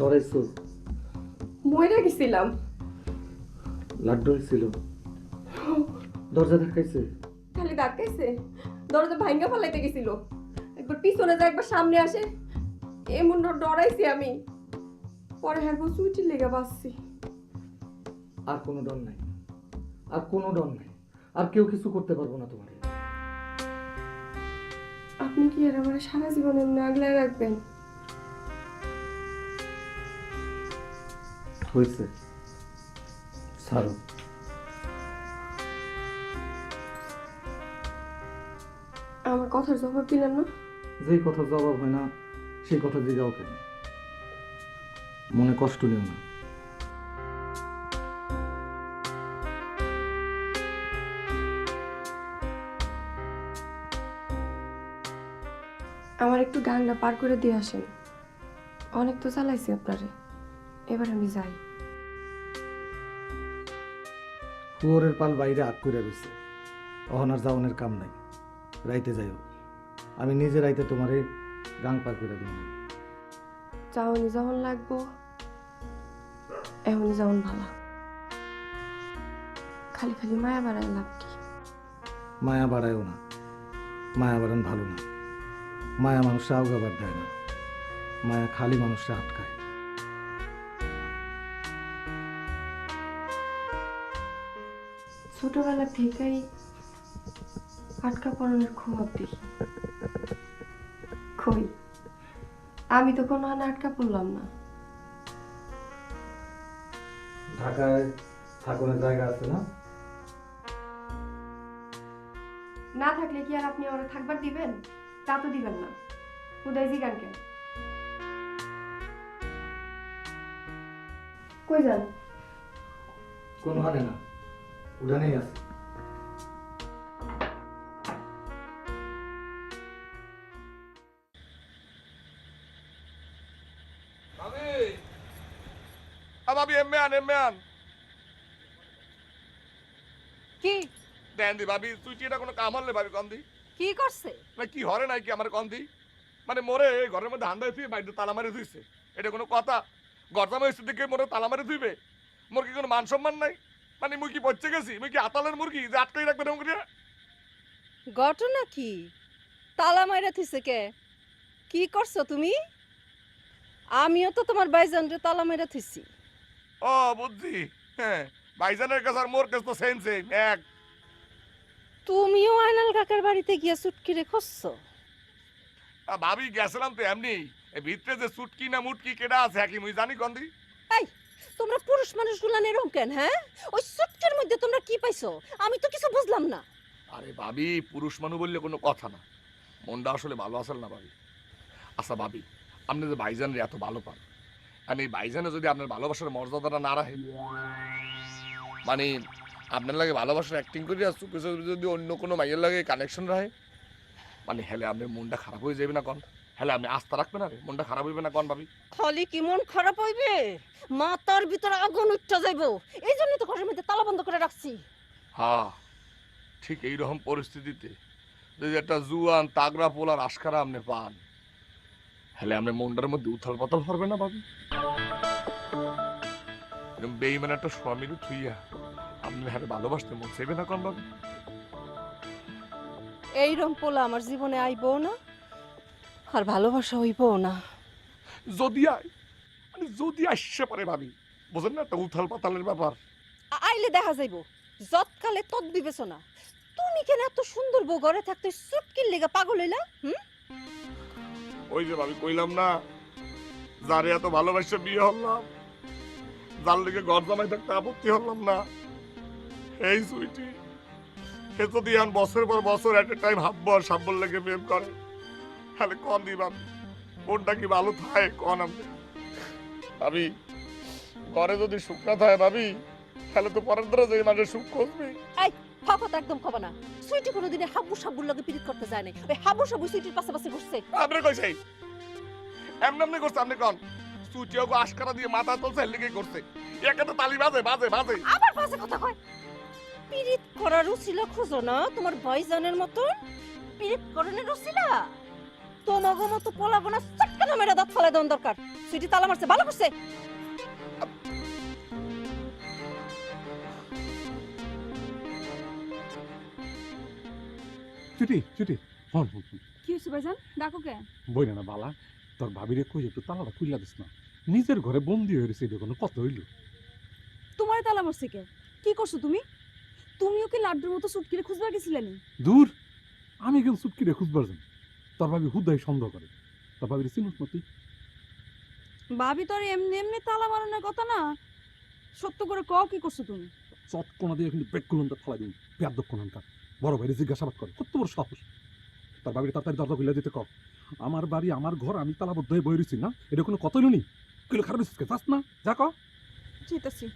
ডরাইছো মরে গেছিলাম। লাড্ডু হয়েছিল দরজা দেখাইছে খালি ধাক্কাইছে? দরজা ভাঙ্গা ফেলাইতে গেছিল। একবার পিছনে যায় একবার সামনে আসে। এমন ডরাইছি আমি। পরে হ্যাঁ সুইটির লেগে বাঁচছি। আর কোনো ডর নাই। আর কোনো ডর নাই। আর কেউ কিছু করতে পারব না তোমার। আপনি কি আর আমার সারা জীবন এমনি রাখবেন? হয়েছে। ছাড়ো আমার কথার জবাব দিলেন না? যেই কথা জবাব হয় না সেই কথা জিগাও কেন? মনে কষ্ট নিও না। আমার একটু গানটা পার করে দিয়ে আসেন। অনেক তো চালাইছি আপনারে। এবার আমি যাই। কুয়োরের পাল বাইরে আগ করে রয়েছে অহনার যাওয়ানের কাম নাই। রাইতে যাইও। আমি নিজে রাইতে তোমারে গাং পার করে দেব। যাওনি যখন লাগবো এমনই যেমন ভালো। খালি খালি মায়া বাড়ায় লাভ কি? মায়া বাড়ায়ও না। মায়া বাড়ান ভালো না। মায়া মানুষরা আউগাবার দেয় না। মায়া খালি মানুষরা আটকায়। ছোটবেলা থেকেই আটকা পড়ানোর খবর দেখি কই? আমি তো কোনো আটকা পড়লাম না। ঢাকায় ঠাকুরের জায়গা আছে না? না থাকলে কি আর আপনি আমার থাকবার দিবেন? তা তো দিবেন না। উদয় জিগান কেন কই যান? কোনো না। উঠানেই আছে। ভাবি। আ ভাবি এমে আন এমে আন কি? দেন দি ভাবি তুই কি এটা কোনো কাম হলে ভাবি কন্দি কি করছে? না কি হরে নাই কি আমার কন্দি মানে মোরে ঘরের মধ্যে হান্ডা তুই বাইরে তালা মারি ধুইছে। এটা কোনো কথা। গরজামা মোরে তালা মারি ধুইবে। মোর কি কোনো মান সম্মান নাই? মানে মুই কি বচ্চে গেছি মুই কি আতালের মুরগি যে আটকাই রাখবে না মুরগি ঘটনা কি? তালা মাইরা থিছে কে? কি করছ তুমি? আমিও তো তোমার বাইজানরে তালা মাইরা থিছি ও বুদ্ধি হ্যাঁ ভাইজানের কাছে আর মোর কাছে তো সেম সেম এক তুমিও আয়নাল কাকার বাড়িতে গিয়ে চুটকিরে খুঁজছো আ, ভাবি গেছিলাম তো এমনি ভিতরে যে সুটকি না মুটকি কেডা আছে কি মুই জানি কন্দি এই তোমরা পুরুষ মানুষগুলা এরকম কেন হ্যাঁ? ওই চুটকির মধ্যে তোমরা কি পাইছো? আমি তো কিছু বুঝলাম না। আরে ভাবি, পুরুষ মানুষ বললে কোনো কথা না। মনটা আসলে ভালো আসল না ভাবি? আচ্ছা ভাবি, আপনি যে ভাইজান এত ভালো পান আর এই ভাইজানে যদি আপনার ভালোবাসার মর্যাদাটা না রাখে মানে আপনার লাগে ভালোবাসার অ্যাক্টিং করে আসছো কিছু যদি অন্য কোনো মাইয়ের লাগে কানেকশন রাখে মানে হেলে আপনার মনটা খারাপ হয়ে যাবে না কন? হেলে আপনি আস্থা রাখবেন আরে মনটা খারাপ হইবে না কন ভাবি? খালি কি মন খারাপ হইবে? মাথার ভিতরে আগুন উঠতে যাইবো। এই জন্যই তো ঘরের মধ্যে তালা বন্ধ করে রাখছি। হ্যাঁ ঠিক এই রকম পরিস্থিতিতে যদি একটা জুয়ান তাগরা পোলার আশকারা আপনি পান হলে আপনি মনটার মধ্যে উথাল পাতাল পারবে না ভাবি? এরকম বেইমান একটা স্বামীর থুইয়া আপনি হ্যাঁ ভালোবাসতে মন চাইবে না কোন ভাবি? এইরকম পোলা আমার জীবনে আইবো না। আর ভালোবাসা হইবো না। যদি আয় মানে যদি আসছে পারে ভাবি। বুঝেন না একটা উথাল পাতালের ব্যাপার। আইলে দেখা যাইব। যৎকালে তৎ বিবেচনা। তুমি কেন এত সুন্দর বউ ঘরে থাকতে সুটকির লেগে পাগল হইলা হুম? ওই যে ভাবি কইলাম না যারে এত ভালোবাসে বিয়ে হলাম যার লেগে ঘর জামাই থাকতে আপত্তি হলাম না। এই সুইটি সে যদি এখন বছর পর বছর এট এ টাইম হাব্বর সাব্বর লেগে প্রেম করে। তাহলে কন দি ভাবি কোনটা কি ভালো থাকে? কন আমি। ভাবি ঘরে যদি সুখ না থাকে ভাবি তাহলে তো পরের ধরে যে মানুষের সুখ খুঁজবি। ফাফাত একদম খাবা না। সুইটি কোনোদিনে হাবু সাবুর লগে পিরিত করতে যায় নাই। ওই হাবু সাবু সুইটির পাশে পাশে ঘুরছে। আপনি কইছে এমনি এমনি করছে আপনি কন? সুচিও আশকারা দিয়ে মাথা তুলছে লেগে করছে একে তো তালি বাজে বাজে বাজে। আবার পাশে কথা কয়। পিরিত করার উছিলা খুঁজো না তোমার ভাইজানের মতন। পিরিত করণের উছিলা তোমাগো মতো পোলাবো না চটকানা মেরে দাঁত ফালাই দেওয়ার দরকার। সুইটি তালা মারছে ভালো করছে। চুটি চুটি হন হন। কি হয়েছে ভাইজান? ডাকো কে? বই না বালা। তোর ভাবিরে কই একটু তালাটা খুইলা দিস না। নিজের ঘরে বন্দি হয়ে রয়েছে এটা কোনো কত হইল। তোমার তালা মারছে কে? কি করছ তুমি? তুমিও কি লাড্ডুর মতো সুটকিরে খুঁজবার গেছিলে নি দূর আমি কেন সুটকি রে খুঁজবার যান তোর ভাবি হুদাই সন্দেহ করে। তোর ভাবির চিনুস না তুই ভাবি তো আর এমনি এমনি তালা মারানোর কথা না। সত্য করে কও কি করছ তুমি? চটকোনা দিয়ে কিন্তু ব্রেক কুলনটা ফালাই দিন পেয়ার দক্ষণানটা বড় ভাইরে জিজ্ঞাসাবাদ করে কত বড় সাহস। তার ভাবির তাড়াতাড়ি দরজা খুলে দিতে কর আমার বাড়ি আমার ঘর আমি তালাবদ্ধ হয়ে বই রয়েছি না? এটা কোনো কতই নি? কিলো খারাপ চাস না যা কর ঠিক আছে